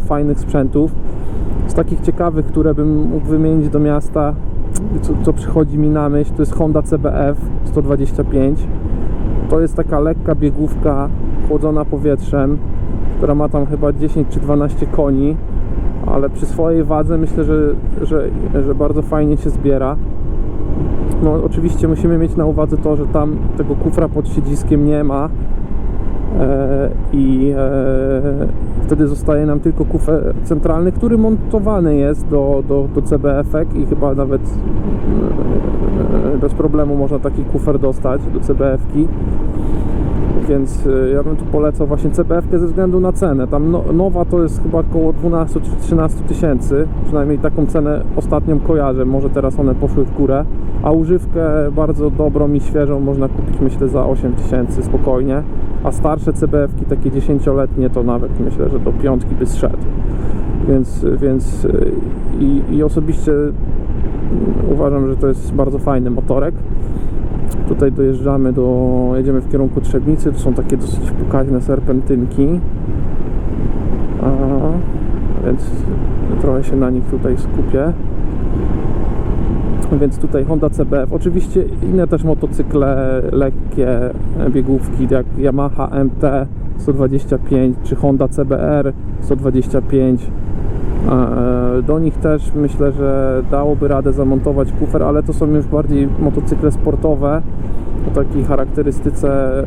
fajnych sprzętów. Z takich ciekawych, które bym mógł wymienić do miasta, co, co przychodzi mi na myśl, to jest Honda CBF 125. To jest taka lekka biegówka chłodzona powietrzem, która ma tam chyba 10 czy 12 koni, ale przy swojej wadze myślę, że, że, że bardzo fajnie się zbiera. No oczywiście musimy mieć na uwadze to, że tam tego kufra pod siedziskiem nie ma i e, wtedy zostaje nam tylko kufer centralny, który montowany jest do, do, do CBF-ek i chyba nawet e, bez problemu można taki kufer dostać do CBF-ki więc y, ja bym tu polecał właśnie CBF-kę ze względu na cenę. Tam no, nowa to jest chyba około 12 czy 13 tysięcy, przynajmniej taką cenę ostatnią kojarzę, może teraz one poszły w górę, a używkę bardzo dobrą i świeżą można kupić myślę za 8 tysięcy spokojnie, a starsze CBF-ki takie 10-letnie to nawet myślę, że do piątki by zszedł. Więc, więc y, i, i osobiście uważam, że to jest bardzo fajny motorek. Tutaj dojeżdżamy do, jedziemy w kierunku Trzebnicy, to są takie dosyć pokaźne serpentynki. A, więc trochę się na nich tutaj skupię. Więc tutaj Honda CBF, oczywiście inne też motocykle lekkie, biegówki jak Yamaha MT 125 czy Honda CBR 125 E, Do nich też myślę, że dałoby radę zamontować kufer, ale to są już bardziej motocykle sportowe o takiej charakterystyce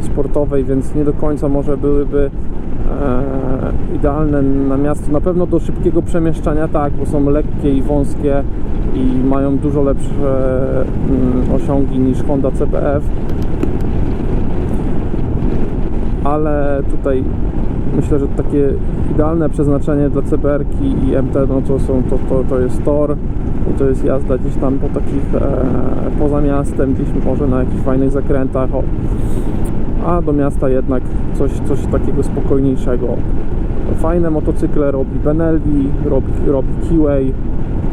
e, sportowej, więc nie do końca może byłyby e, idealne na miasto. Na pewno do szybkiego przemieszczania tak, bo są lekkie i wąskie i mają dużo lepsze mm, osiągi niż Honda CBF. Ale tutaj myślę, że takie idealne przeznaczenie dla CBR-ki i MT no to, są, to, to, to jest tor i to jest jazda gdzieś tam po takich e, poza miastem, gdzieś może na jakichś fajnych zakrętach o, a do miasta jednak coś, coś takiego spokojniejszego. Fajne motocykle robi Benelli robi, robi Kiway.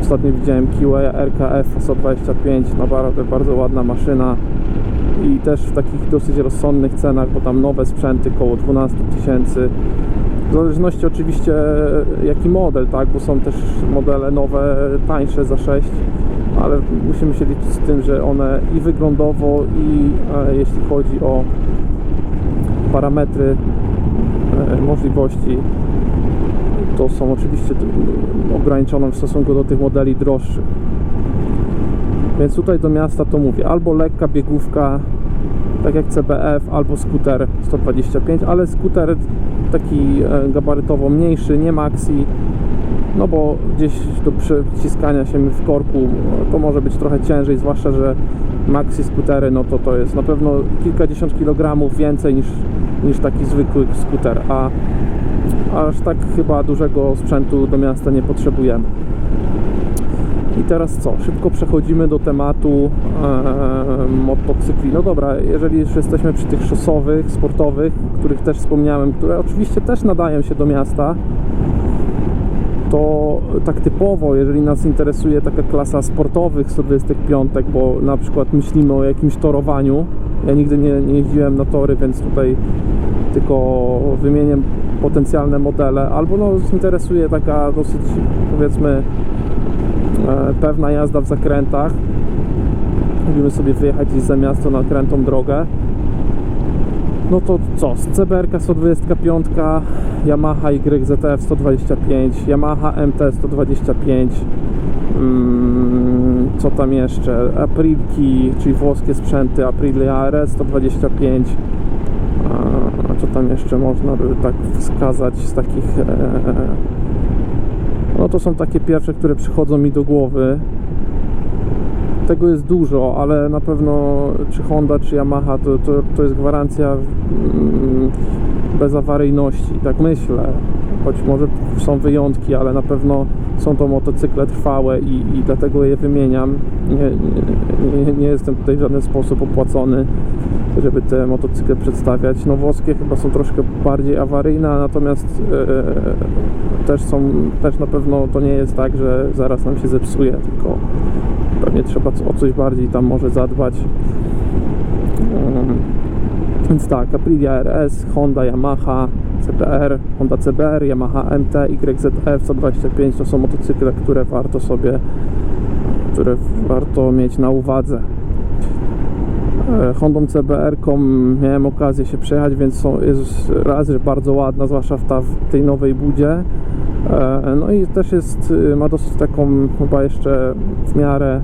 Ostatnio widziałem Kiway RKF 125 naprawdę bardzo ładna maszyna i też w takich dosyć rozsądnych cenach, bo tam nowe sprzęty koło 12 tysięcy. W zależności oczywiście jaki model, tak, bo są też modele nowe tańsze za 6, ale musimy się liczyć z tym, że one i wyglądowo i e, jeśli chodzi o parametry e, możliwości to są oczywiście ograniczone w stosunku do tych modeli droższych. Więc tutaj do miasta to mówię, albo lekka biegówka, tak jak CBF, albo skuter 125, ale skuter taki e, gabarytowo mniejszy, nie maxi, no bo gdzieś do przyciskania się w korku to może być trochę ciężej, zwłaszcza, że maxi skutery, no to to jest na pewno kilkadziesiąt kilogramów więcej niż, niż taki zwykły skuter, a aż tak chyba dużego sprzętu do miasta nie potrzebujemy. I teraz co? Szybko przechodzimy do tematu e, motocykli. No dobra, jeżeli już jesteśmy przy tych szosowych, sportowych, których też wspomniałem, które oczywiście też nadają się do miasta, to tak typowo, jeżeli nas interesuje taka klasa sportowych 125, bo na przykład myślimy o jakimś torowaniu, ja nigdy nie, nie jeździłem na tory, więc tutaj tylko wymienię potencjalne modele, albo no interesuje taka dosyć powiedzmy pewna jazda w zakrętach. Lubimy sobie wyjechać gdzieś za miasto na krętą drogę. No to co? CBR 125, Yamaha YZF 125, Yamaha MT 125, mm, co tam jeszcze? Aprilki, czyli włoskie sprzęty Aprilia RS 125. A co tam jeszcze można by tak wskazać z takich e, no to są takie pierwsze, które przychodzą mi do głowy. Tego jest dużo, ale na pewno czy Honda, czy Yamaha to, to, to jest gwarancja mm, bezawaryjności, tak myślę. Choć może są wyjątki, ale na pewno są to motocykle trwałe i, i dlatego je wymieniam. Nie, nie, nie, jestem tutaj w żaden sposób opłacony, żeby te motocykle przedstawiać. No włoskie chyba są troszkę bardziej awaryjne, natomiast e, też są, też na pewno to nie jest tak, że zaraz nam się zepsuje, tylko pewnie trzeba o coś bardziej tam może zadbać. Więc tak, Aprilia RS, Honda, Yamaha, CBR, Honda CBR, Yamaha MT, YZF 125 to są motocykle, które warto sobie, które warto mieć na uwadze. E, Hondą CBR-ką miałem okazję się przejechać, więc są, jest raz, że bardzo ładna, zwłaszcza w, ta, w tej nowej budzie. E, No i też jest, y, ma dosyć taką chyba jeszcze w miarę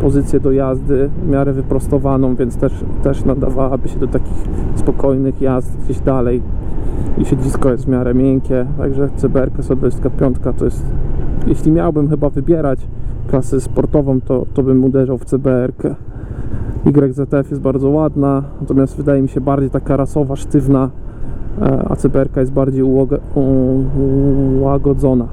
pozycję do jazdy, w miarę wyprostowaną, więc też, też nadawałaby się do takich spokojnych jazd gdzieś dalej. I siedzisko jest w miarę miękkie, także CBR 125 to jest, jeśli miałbym chyba wybierać klasę sportową, to, to bym uderzał w CBR. -kę. YZF jest bardzo ładna, natomiast wydaje mi się bardziej taka rasowa, sztywna, e, a CBR jest bardziej ułagodzona.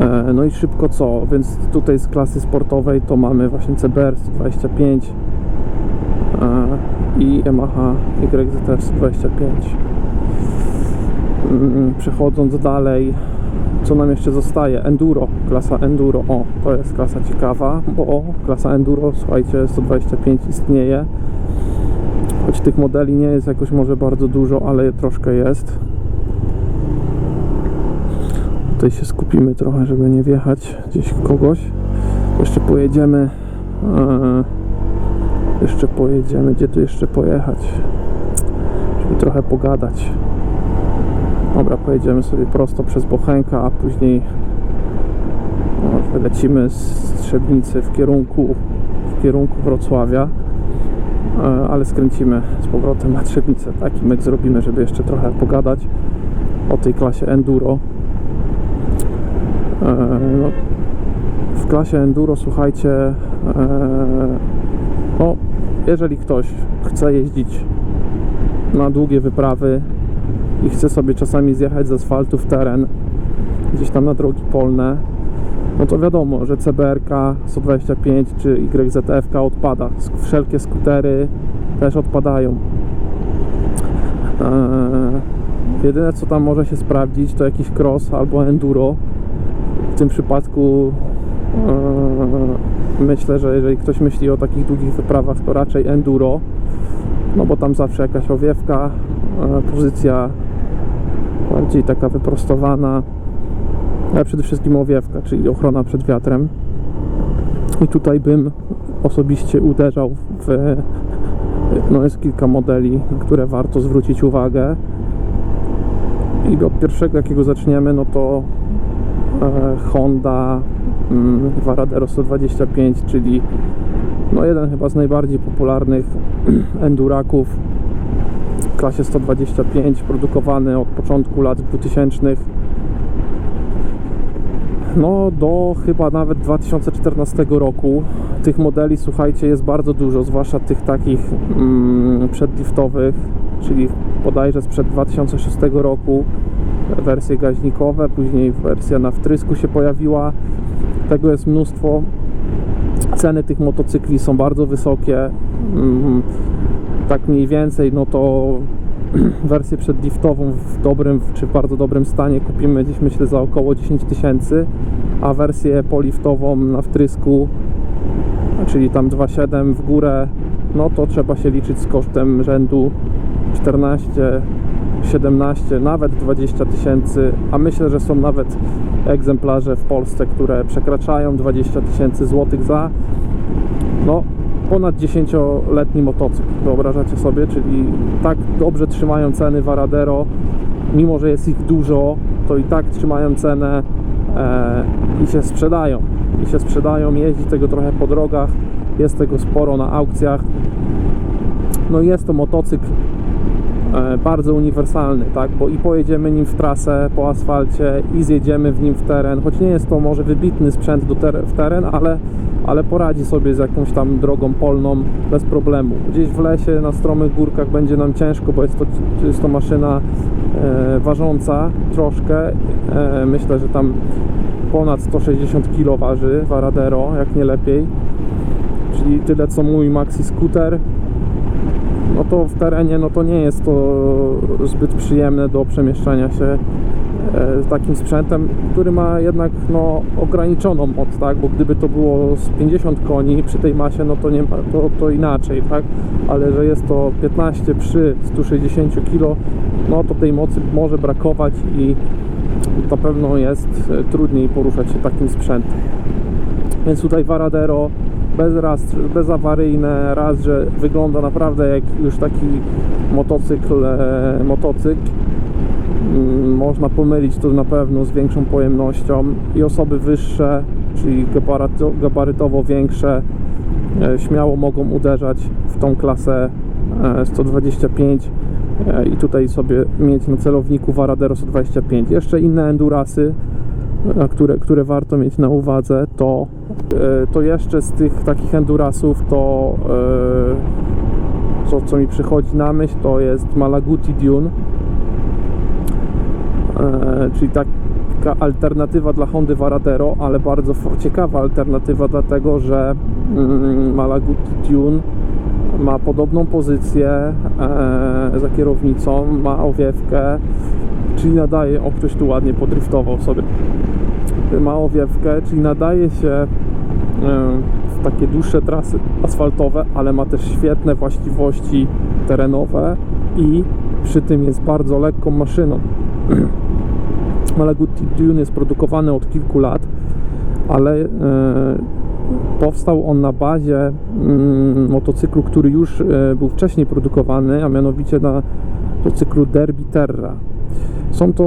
E, No i szybko co, więc tutaj z klasy sportowej to mamy właśnie CBR 125 e, i Yamaha YZF 125. Mm, Przechodząc dalej, co nam jeszcze zostaje? Enduro, klasa Enduro. O, to jest klasa ciekawa, bo klasa Enduro, słuchajcie, 125 istnieje. Choć tych modeli nie jest jakoś może bardzo dużo, ale troszkę jest. Tutaj się skupimy trochę, żeby nie wjechać gdzieś kogoś. Jeszcze pojedziemy. e, jeszcze pojedziemy. Gdzie tu jeszcze pojechać? Żeby trochę pogadać. Dobra, pojedziemy sobie prosto przez Bochenka, a później lecimy z Trzebnicy w kierunku, w kierunku Wrocławia, E, ale skręcimy z powrotem na Trzebnicę. Taki myk zrobimy, żeby jeszcze trochę pogadać o tej klasie Enduro. E, no, w klasie Enduro, słuchajcie, no, jeżeli ktoś chce jeździć na długie wyprawy i chce sobie czasami zjechać z asfaltu w teren, gdzieś tam na drogi polne, no to wiadomo, że CBR-ka 125 czy YZF odpada. Wszelkie skutery też odpadają. Eee, jedyne co tam może się sprawdzić to jakiś cross albo enduro. Tym przypadku eee, myślę, że jeżeli ktoś myśli o takich długich wyprawach, to raczej enduro. No bo tam zawsze jakaś owiewka, e, pozycja bardziej taka wyprostowana, ale przede wszystkim owiewka, czyli ochrona przed wiatrem. I tutaj bym osobiście uderzał w. No jest kilka modeli, które warto zwrócić uwagę. I od pierwszego jakiego zaczniemy, no to e, Honda mm, Varadero 125, czyli no jeden chyba z najbardziej popularnych enduraków w klasie 125, produkowany od początku lat 2000 no do chyba nawet 2014 roku. Tych modeli, słuchajcie, jest bardzo dużo, zwłaszcza tych takich mm, przedliftowych, czyli bodajże sprzed 2006 roku wersje gaźnikowe, później wersja na wtrysku się pojawiła. Tego jest mnóstwo. Ceny tych motocykli są bardzo wysokie. Mm, tak mniej więcej, no to wersję przedliftową w dobrym czy bardzo dobrym stanie kupimy gdzieś myślę za około 10 tysięcy, a wersję poliftową na wtrysku, czyli tam 2,7 w górę, no to trzeba się liczyć z kosztem rzędu 14, 17, nawet 20 tysięcy, a myślę, że są nawet egzemplarze w Polsce, które przekraczają 20 tysięcy złotych za no ponad 10-letni motocykl, wyobrażacie sobie, czyli tak dobrze trzymają ceny Varadero, mimo że jest ich dużo, to i tak trzymają cenę e, i się sprzedają. I się sprzedają, jeździ tego trochę po drogach, jest tego sporo na aukcjach. No jest to motocykl bardzo uniwersalny, tak, bo i pojedziemy nim w trasę po asfalcie i zjedziemy w nim w teren, choć nie jest to może wybitny sprzęt do ter- w teren, ale, ale poradzi sobie z jakąś tam drogą polną bez problemu. Gdzieś w lesie, na stromych górkach będzie nam ciężko, bo jest to, jest to maszyna e, ważąca troszkę, e, myślę, że tam ponad 160 kg waży Varadero, jak nie lepiej, czyli tyle co mój maxi scooter, no to w terenie no to nie jest to zbyt przyjemne do przemieszczania się e, takim sprzętem, który ma jednak no, ograniczoną moc, tak? Bo gdyby to było z 50 koni przy tej masie, no to, nie to, to inaczej, tak? Ale że jest to 15 przy 160 kg, no to tej mocy może brakować i na pewno jest e, trudniej poruszać się takim sprzętem. Więc tutaj Varadero bez raz, bezawaryjne, raz, że wygląda naprawdę jak już taki motocykl, e, motocykl. Mm, Można pomylić to na pewno z większą pojemnością i osoby wyższe, czyli gabaryto, gabarytowo większe, e, śmiało mogą uderzać w tą klasę e, 125 e, i tutaj sobie mieć na celowniku Varadero 125. Jeszcze inne endurasy, e, które, które warto mieć na uwadze, to, e, to jeszcze z tych takich endurasów to e, co, co mi przychodzi na myśl, to jest Malaguti Dune, e, czyli taka alternatywa dla Hondy Varadero, ale bardzo ciekawa alternatywa, dlatego że mm, Malaguti Dune ma podobną pozycję e, za kierownicą, ma owiewkę, czyli nadaje, o ktoś tu ładnie podriftował sobie, ma owiewkę, czyli nadaje się e, w takie dłuższe trasy asfaltowe, ale ma też świetne właściwości terenowe i przy tym jest bardzo lekką maszyną. Malaguti Dune jest produkowany od kilku lat, ale e, powstał on na bazie mm, motocyklu, który już e, był wcześniej produkowany, a mianowicie na motocyklu Derby Terra. Są to